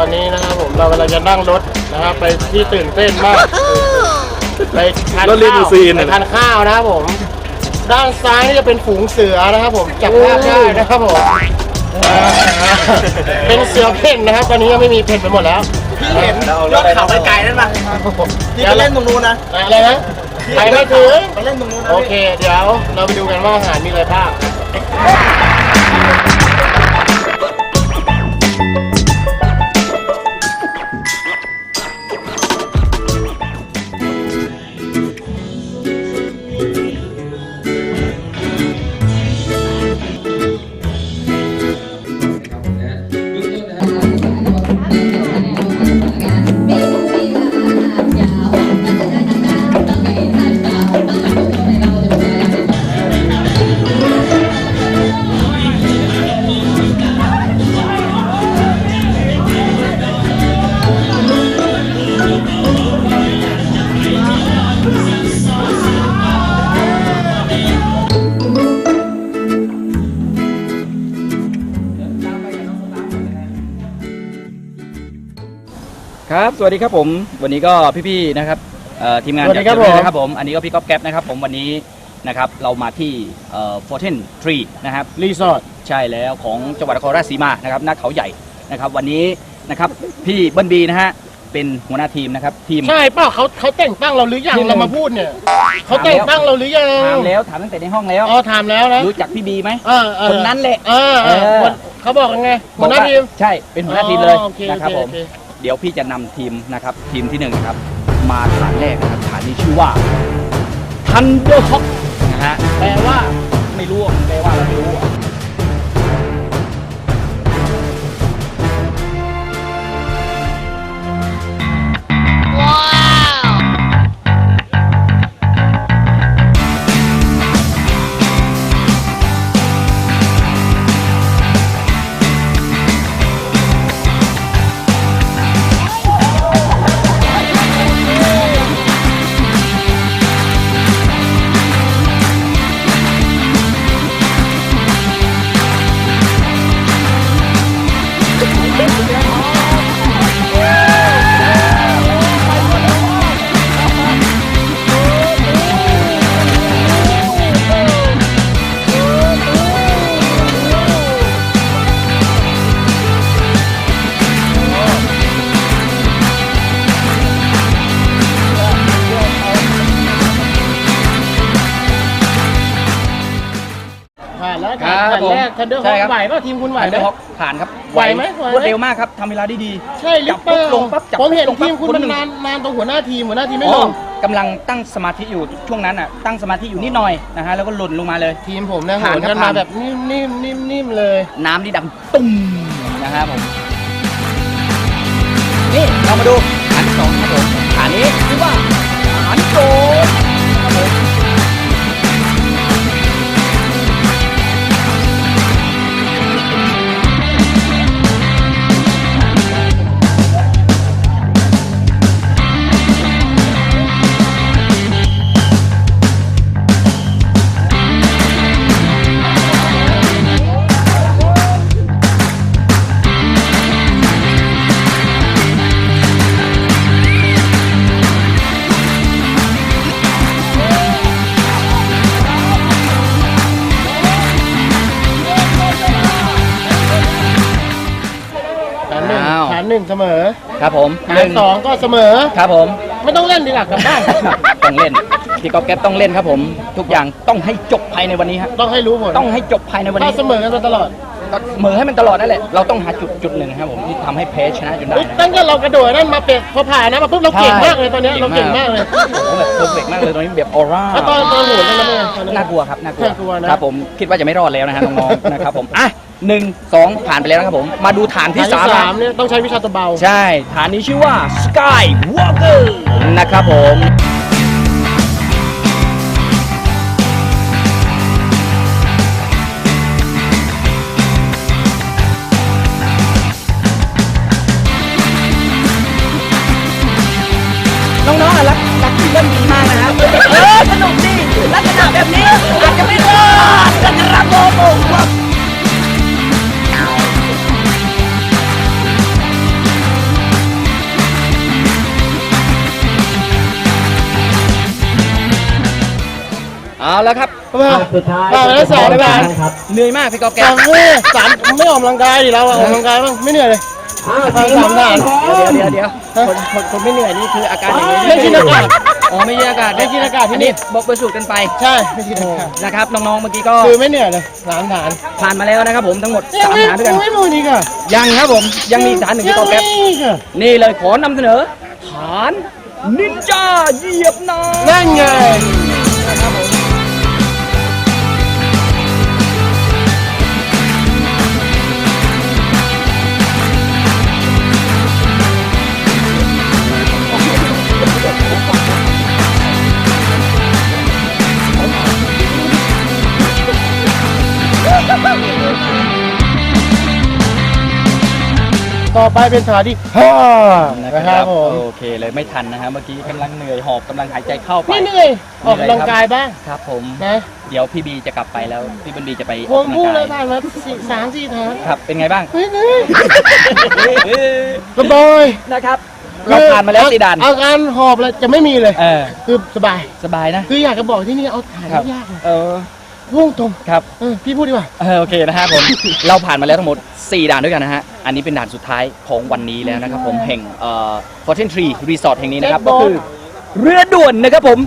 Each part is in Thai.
อนนี้นะครับผมเรากำลังจะนั่งรถนะครับไปที่ตื่นเต้นมาก ไปทานรถลิข้ามูวซีน ไปน่ะทานข้าวนะครับผม ด้านซ้ายนี่จะเป็นฝูงเสือนะครับผมจับภาพได้นะครับผมเป็นเสือเพ่นนะครับ ตอนนี้ยังไม่มีเพ่นไปหมดแล้ว พี่เห็นยอดเขาไกลๆนั่นป่ะที่ไปเล่นตรงนู้นนะอะไรนะไปไม่ถึง ไปเล่นตรงนู้นนะโอเค เดี๋ยวเราไปดูกันว่าอาหารมีอะไรบ้าง สวัสดีครับผม วันนี้ก็พี่ๆนะครับเอ่อทีมงานสวัสดีครับจากเจผมนะครับผม อันนี้ก็พี่ก๊อฟแก๊ปนะครับผมวันนี้นะครับเรามาที่เอ่อฟอร์เทนทรีนะครับรีสอร์ทใช่แล้วของจังหวัดนครราชสีมานะครับหน้าเขาใหญ่นะครับวันนี้นะครับพี่เบิ้ลบีนะฮะเป็นหัวหน้าทีมนะครับทีมใช่เปล่าเขาเขาแต่งตั้งเราหรือยังที่หนึ่งเรามาพูดเนี่ยเขาแต่งตั้งเราหรือยังถามแล้วถามตั้งแต่ในห้องแล้วอ๋อถามแล้วนะรู้จักพี่บีไหมเออเออคนนั้นแหละเออเออเออคนเขาบอกยังไงหัวหน้าบอกทีมใช่เป็นหัวหน้าทีมเลยอ๋อโอเคนะครับโอผมโอ เดี๋ยวพี่จะนำทีมนะครับทีมที่หนึ่งนะครับมาฐานแรกนะครับฐานนี้ชื่อว่า Thunder h o อกนะฮะแปลว่าไม่รู้แปลว่าเราไม่รู้ ทันเดอร์ฮใช่อกครับไหวป่ะทีมคุณไหวไหม Thunderhawk ผ่านครับไหวไหมไหวไหม รวดเร็วมากครับทำเวลาได้ดีใช่หรือเปล่าจับปุ๊บลงปั๊บจับผมเห็นปุ๊บลงปั๊บทีมคุณคนมันหนึ่งนานนานตรงหัวหน้าทีมหัวหน้าทีมไม่อ๋ลองกำลังตั้งสมาธิอยู่ช่วงนั้นอะตั้งสมาธิอยู่นิดหน่อยนะฮะแล้วก็หล่นลงมาเลย ทีมผมนะโหผ่านนครับกันมาผ่าน แบบนิ่มนิ่มนิ่มนิ่มเลย น้ำที่ดังตุ้มนะฮะผมนี่เรามาดูฐานที่สองครับผมฐานนี้ชื่อว่าฐานโจร ครับผมฐาหนนึ่งสองก็เสมอ ครับผม ไม่ต้องเล่นดีกว่ากลับบ้านต้องเล่นพี่ก๊อฟแก๊ปต้องเล่นครับผม ทุกอย่างต้องให้จบภายในวันนี้ฮะต้องให้รู้ผลต้องให้จบภายในวันถ้านี้เสมอกันมาตลอดก็เหมือให้มันตลอดนั่นแหละ เราต้องหาจุดจุดหนึ่งครับผมที่ทำให้แพ้ชนะจนได้เฮ้ยนะตั้งแต่เรากระโดดนั่นมาเป็ดพอผ่านนะมาปุ๊บเราเก่งมากเลยตอนเนี้ยเราเก่งมากเลยโอ้โหแบบเพอร์เฟกต์มากเลยตอนนี้แบบออร่าแล้วตอนตอนโหนนั่นนะตอนนั้นน่ากลัวครับน่ากลัวน่ากลัวนะครับผมคิดว่าจะไม่รอดแล้วนะฮะน้องๆนะครับผมอะ หนึ่งสองผ่านไปแล้วนะครับผม มาดูฐานที่ฐานสามที่สามเนี่ยต้องใช้วิชาตะเบา ใช่ ฐานนี้ชื่อว่า Sky Walker นะครับผมน้องๆอะรักรักที่เล่นดีมากนะครับเออสนุกดีลักษณะแบบนี้อาจจะไม่รอดนะครับผม เอาแล้วครับเข้ามาผ่านไปแล้วสามด่านเหนื่อยมากพี่กอล์ฟแกสามเว้ยสามไม่ออกกำลังกายดิเราอะออกกำลังกายบ้างไม่เหนื่อยเลยผ่านสามด่านเดี๋ยวเดี๋ยวเดี๋ยวคนคนคนไม่เหนื่อยนี่คืออาการอย่างนี้ไม่กินอากาศอ๋อไม่กินอากาศไม่กินอากาศที่นี่บอกไปสูตรกันไปใช่ไม่กินอากาศนะครับน้องๆเมื่อกี้ก็คือไม่เหนื่อยเลยสามฐานผ่านมาแล้วนะครับผมทั้งหมดยังสามไม่ฐานด้วยกันยังไม่หมดอีกอะยังครับผมยังมีอีกฐานหนึ่งยัพี่กอล์ฟแกไม่อีกอะนี่เลยขอนำเสนอฐานนินจาเหยียบน้ำนั่นไง ต่อไปเป็นฐานที่ห้านะนะคครัรับบผมโอเคเลยไม่ทันนะฮะเมื่อกี้กำลังเหนื่อยหอบกำลังหายใจเข้าไปไม่เหนื่อยออกกำลังกายบ้างครับผม นะเดี๋ยวพี่บีจะกลับไปแล้ว พี่บันบีจะไปวอองกกำลัพูดงเลยกายผ่านมาสี่สามสี่ฐานครับ เป็นไงบ้าง เฮ้ยเหนื่อยเอ้ยสบายนะครับ เราผ่านมาแล้วสี่ด่านอาการหอบเลยจะไม่มีเลย เออคือสบาย สบายนะ คืออยากจะบอกที่นี่เอาฐานครับไม่ยากเลยเออ พุ่งตรงครับเออพี่พูดดีกว่าเออโอเคนะฮะผม เราผ่านมาแล้วทั้งหมด 4 ด่านด้วยกันนะฮะ อันนี้เป็นด่านสุดท้ายของวันนี้แล้วนะครับผมแห่งเอ่อ Fortune Tree Resort แห่งนี้นะครับ Jet ก็ boat คือเรือด่วนนะครับผม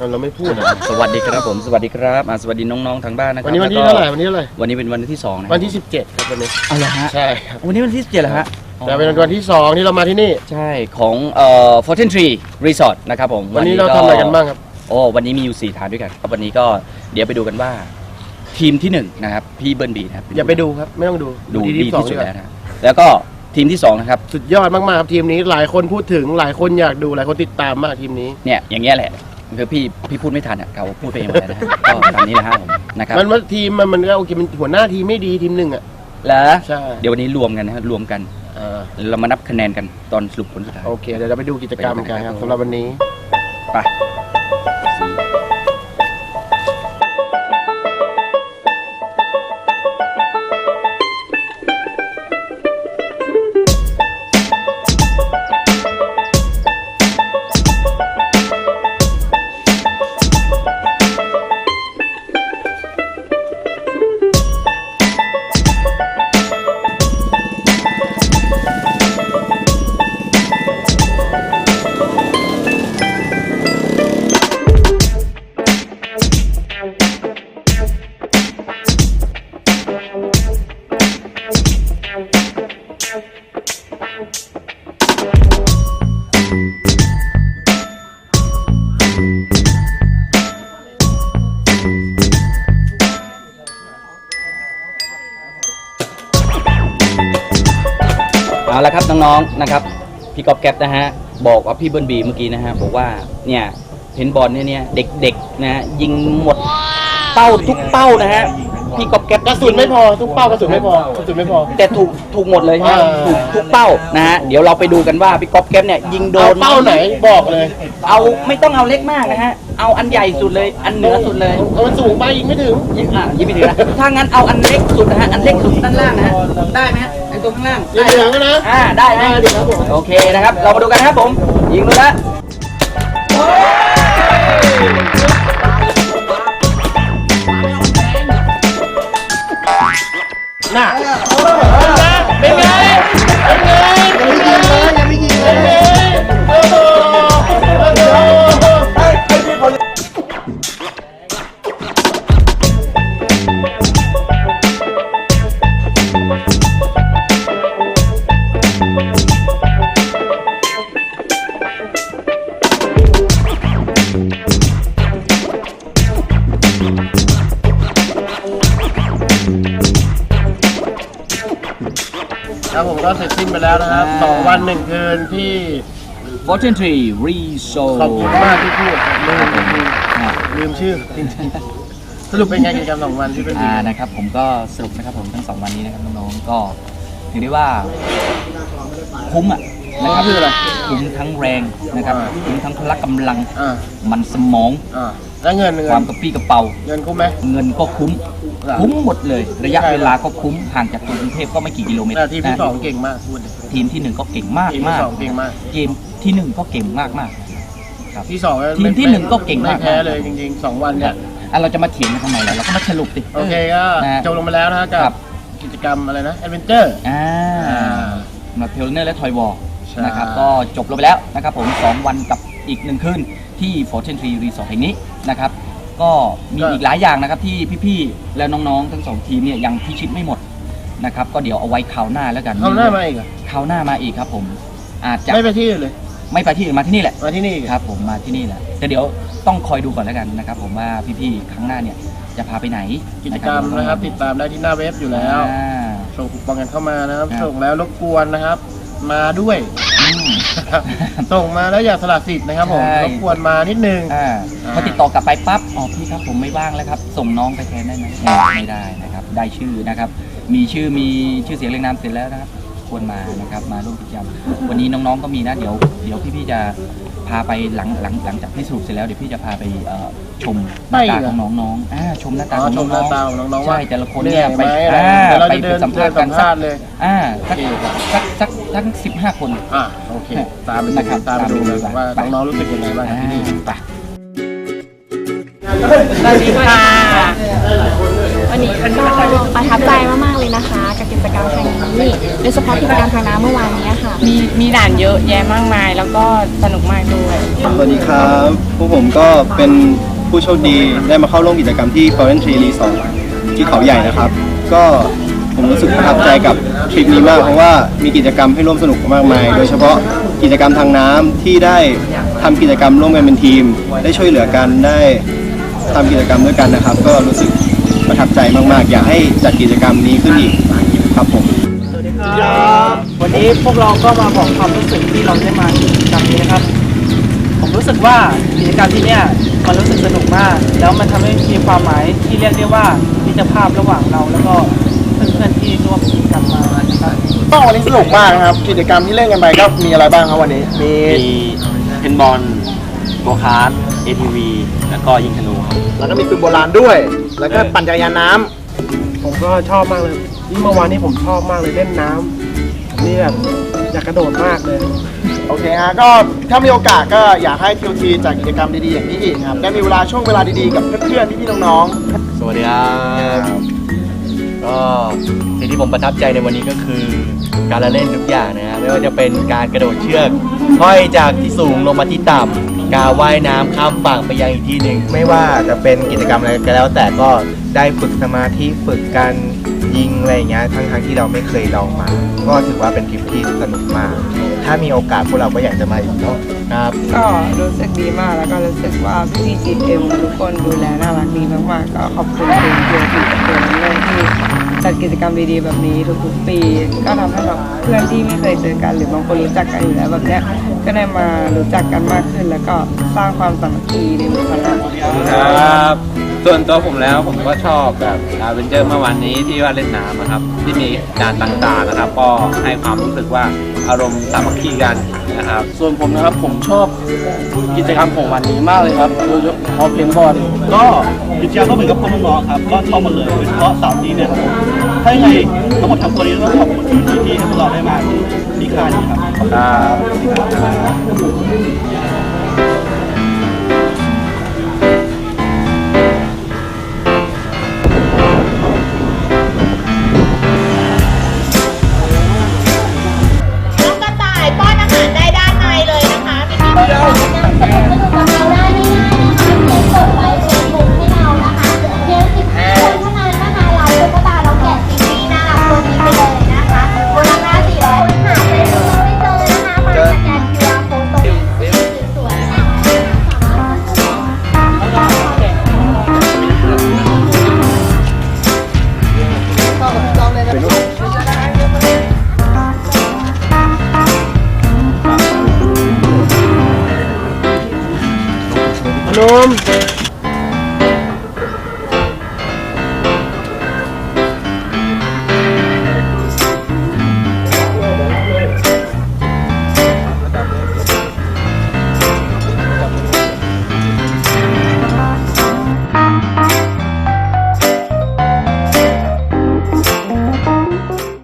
เราไม่พูดนะสวัสดีครับผมสวัสดีครับอ่าสวัสดีน้องๆทางบ้านนะครัวันนี้วันที่แล้เท่าไหร่ก็วันนี้เท่าไหร่วันนี้เป็นวันที่สองนะวันที่ 17 ครับวันนี้เอาละฮะใช่ครับวันนี้วันที่เจ็ดเหรอฮะแต่เป็นวันที่สองที่เรามาที่นี่ ใช่ของเอ่อ Fortune Tree Resort นะครับผมวันนี้เราทำอะไรกันบ้างครับโอ้วันนี้มีอยู่สี่ฐานด้วยกันครับวันนี้ก็เดี๋ยวไปดูกันว่า ทีมที่หนึ่งนะครับพี่เบิร์นบีนะครับอย่าไปดูครับไม่ต้องดูดูที่ดีที่สองที่สุดีดกว่าแล้วนะแล้วก็ทีมที่สองนะครับ สุดยอดมากๆครับทีมนี้หลายคนพูดถึงหลายคนอยากดูหลายคนติดตามมากทีมนี้เนี่ยอย่างเงี้ยแหละ คือพี่พี่พูดไม่ทันอะเขาพูดไปเองหมดแล้วนะฮะก็ตามนี้นะฮะผมนะครับมันว่าทีมมันมันก็โอเคมันหัวหน้าทีมไม่ดีทีมหนึ่งอะ แล้วใช่ เดี๋ยววันนี้รวมกันนะฮะรวมกัน อ่าเรามานับคะแนนกันตอนสรุปผลสุดท้าย โอเคเดี๋ยวเราไปดูกิจกรรมกันครับสำหรับวันนี้ ไป เอาละครับน้องๆนะครับพี่กอบแก๊ปนะฮะบอกว่าพี่เบิร์นบีเมื่อกี้นะฮะบอกว่าเนี่ยเพนบอลเนี่ยเนี่ยเด็กๆนะฮะยิงหมดเป้าทุกเป้านะฮะ พี่กอบแก๊ปกระสุนไม่พอทุกเป้ากระสุนไม่พอกระสุนไม่พอ แต่ถูกถูกหมดเลยฮะอ่า ถูกทุกเป้านะฮะเดี๋ยวเราไปดูกันว่าพี่ก๊อฟแก๊ปเนี่ยยิงโดเอานเป้าไหนบอกเลยเอาไม่ต้องเอาเล็กมากนะฮะเอาอันใหญ่สุดเลยอันเหนือสุดเลย เอามันสูงไปยิงไม่ถึง ยิงอะยิงไม่ถึงนะถ้างั้นเอาอันเล็กสุดนะฮะ อันเล็กสุดด้านล่างนะฮะ ได้ไหมฮะไอตัวข้างล่างเหลืองๆนะ อ่า ได้นะได้ดิครับผม โอเคนะครับ เรามาดูกันนะครับผม ยิงดูแล้ว ไปแล้วนะครับสองวันหนึ่งคืนที่ Fortune Tree Resort ขอบคุณมากที่พูดลืมลืมลืมชื่อจริงๆสรุปเป็นไงกิจกรรมสองวันที่เป็นอ่านะครับผมก็สรุปนะครับผมทั้งสองวันนี้นะครับน้องๆก็ถือได้ว่าคุ้มอะนะครับคืออะไร คุ้มทั้งแรงนะครับอ่าคุ้มทั้งพละกำลังอ่า มันสมอง อ่า แล้วเงินเงิความนกระปรี้กระเป๋า เงินคุ้มไหม เงินก็คุ้มเหรอคุ้มหมดเลย ระยะใช่ เวลาก็คุ้ม ห่างจากตัวกรุงเทพก็ไม่กี่กิโลเมตรแต่ทีมที่นะสองเก่งมากพูดดิทีมที่หนึ่งก็เก่งมากทีมมาที่กสองเก่งมาก เกมที่หนึ่งก็เก่งมากมากครับที่สองทีมที่หนึ่งก็เก่งมาก ไม่แพ้เลยจริงๆสองวันเนี่ย อะเราจะมาเถียงกันทำไมล่ะเราก็มาสรุปดิโอเคก็นะจบลงไปแล้วนะฮะครักับบกิจกรรมอะไรนะแอดเวนเจอร์อ่าอ่ามาเทลเนอร์และทอยวอลใช่ นะครับก็จบลงไปแล้วนะครับผม 2 วันกับอีกหนึ่งคืนที่ Fortune Tree Resort แห่งนี้ นะครับ ก็มีอีกหลายอย่างนะครับที่พี่ๆและน้องๆ ทั้งสองทีมเนี่ยยังพิชิตไม่หมดนะครับ ก็เดี๋ยวเอาไว้คราวหน้าแล้วกันเอาหน้ามาอีกเหรอคราวหน้ามาอีกครับ ผม อาจจะไม่ไปที่อื่นเลย ไม่ไปที่อื่นมาที่นี่แหละ มาที่นี่อีกครับ ผมมาที่นี่แหละแต่เดี๋ยวต้องคอยดูก่อนแล้วกันนะครับ ผมว่าพี่ๆครั้งหน้าเนี่ยจะพาไปไหนกิจกรรมนะครับ ติดตามได้ที่หน้าเว็บอยู่แล้ว อ่า ส่งคูปองกันเข้ามานะครับ ครับ ส่งแล้วรบกวนนะครับ มาด้วย อืม ส่งมาแล้วอย่าสละสิทธิ์นะครับผมใช่ รบกวนมานิดนึงอ่าอ่าพอติดต่อกลับไปปั๊บอ๋อพี่ครับผมไม่ว่างแล้วครับ ส่งน้องไปแทนได้ไหมไม่ได้นะครับ ได้ชื่อนะครับ มีชื่อมีชื่อเสียงเรียงนามเสร็จแล้วนะครับ ควรมานะครับมาร่วมกิจกรรมวันนี้น้องๆก็มีนะเดี๋ยวเดี๋ยวพี่ๆจะ พาไปหลังหลังหลังจากที่สรุปเสร็จแล้วเดี๋ยวพี่จะพาไปเอ่อชมหน้าตาของน้องๆอ่าชมหน้าตาอ๋อของชมหน้น้าองตาของน้องๆใช่ว่าแต่ละคนเหนื่เนี่อยยไปไหมอะไรอ่าเดี๋ยวเราไปจะเดินสัมภาษณ์กันเดินสัมสัภากษณ์เลยอ่าสักโอเคสักสักทั้งสิบห้าคน อะโอเค ตามไปนะครับตามไปดูเลยตามไปดู ว่าไปน้องๆรู้สึกยังไงบ้างครับที่นี่ไป สวัสดีค่ะ วันนี้ก็ประทับใจมาก ๆ เลยนะคะ กับกิจกรรมครั้งนี้โดยเฉพาะกิจกรรมทางน้ำเมื่อวานนี้ค่ะ มีมีด่านเยอะแยะมากมาย แล้วก็สนุกมากด้วย สวัสดีครับพวกผมก็เป็นผู้โชคดีได้มาเข้าร่วมกิจกรรมที่ Foreign Tree Resort ที่เขาใหญ่นะครับ ก็ผมรู้สึกประทับใจกับทริปนี้มากเพราะว่ามีกิจกรรมให้ร่วมสนุกมากมาย โดยเฉพาะกิจกรรมทางน้ำที่ได้ทำกิจกรรมร่วมกันเป็นทีม ได้ช่วยเหลือกันได้ทำกิจกรรมด้วยกันนะครับ ก็รู้สึก ประทับใจมากๆ อยากให้จัดกิจกรรมนี้ขึ้นอีกครับผมสวัสดีครับวันนี้พวกเราก็มาบอกความรู้สึกที่เราได้มากิจกรรมนี้นะครับ ผมรู้สึกว่ากิจกรรมที่เนี่ยมันรู้สึกสนุกมาก แล้วมันทำให้มีความหมายที่เรียกได้ว่ามิตรภาพระหว่างเราแล้วก็เพื่อนๆที่ร่วมกิจกรรมมานะครับก็วันนี้สนุกมากนะครับ กิจกรรมที่เล่นกันไปก็มีอะไรบ้างครับวันนี้มีมีเพนบอลโกคาร์ด ATV แล้วก็ยิงธนูครับ แล้วก็มีปืนโบราณด้วย แล้วก็ปั่นจักรยานน้ำผมก็ชอบมากเลยนี่เมื่อวานนี้ผมชอบมากเลยเล่นน้ำนี่แบบอยากกระโดดมากเลย โอเคฮะก็ถ้ามีโอกาสก็อยากให้ทีทีจัดกิจกรรมดีๆอย่างนี้อีกครับ ได้มีเวลาช่วงเวลาดีๆกับเพื่อนๆพี่ๆน้องๆสวัสดีครับก็สิ่งที่ผมประทับใจในวันนี้ก็คือ การละเล่นทุกอย่างนะฮะไม่ว่าจะเป็นการกระโดดเชือกห้อยจากที่สูงลงมาที่ต่ำ การว่ายน้ำข้ามฝั่งไปยังอีกที่หนึ่งไม่ว่าจะเป็นกิจกรรมอะไรก็แล้ว แต่ก็ได้ฝึกสมาธิฝึกการยิงอะไรอย่างเงี้ยทั้งทั้งๆที่เราไม่เคยลองมา ก็ถือว่าเป็นทริปที่สนุกมาก ถ้ามีโอกาสพวกเราก็อยากจะมาอีกเนาะครับ ก็รู้สึกดีมากแล้วก็รู้สึกว่าพี่จีเอ็มทุกคนดูแลน่ารักดีมากๆก็ขอบคุณทีมเพื่อนที่เพื่อนเรื่องที่ จัดกิจกรรมดีๆแบบนี้ทุกๆปี ก็ทำให้แบบเพื่อนที่ไม่เคยเจอกัน หรือบางคนรู้จักกันอยู่แล้วแบบเนี้ยก็ได้มารู้จักกันมากขึ้น แล้วก็สร้างความสามัคคีในหมู่คณะครับ ส่วนตัวผมแล้วผมก็ชอบแบบอาเวนเจอร์เมื่อวานนี้ที่ว่าเล่นน้ำนะครับ ที่มีด่านต่างๆนะครับ ก็ให้ความรู้สึกว่าอารมณ์สามัคคีกันนะครับส่วนผมนะครับผมชอบกิจกรรมของวันนี้มากเลยครับโดยเฉพาะเพนบอลก็กิจกรรมก็เหมือนกับคนน้องๆครับก็ชอบหมาเลยโดยเฉพาะสาวนี้เนี่ย ถ้ายังไงทั้งหมดทั้งตัวนี้ต้องขอบคุณที่ที่ให้พวกเราได้มาที่ค่ายนี้ครับ ครับ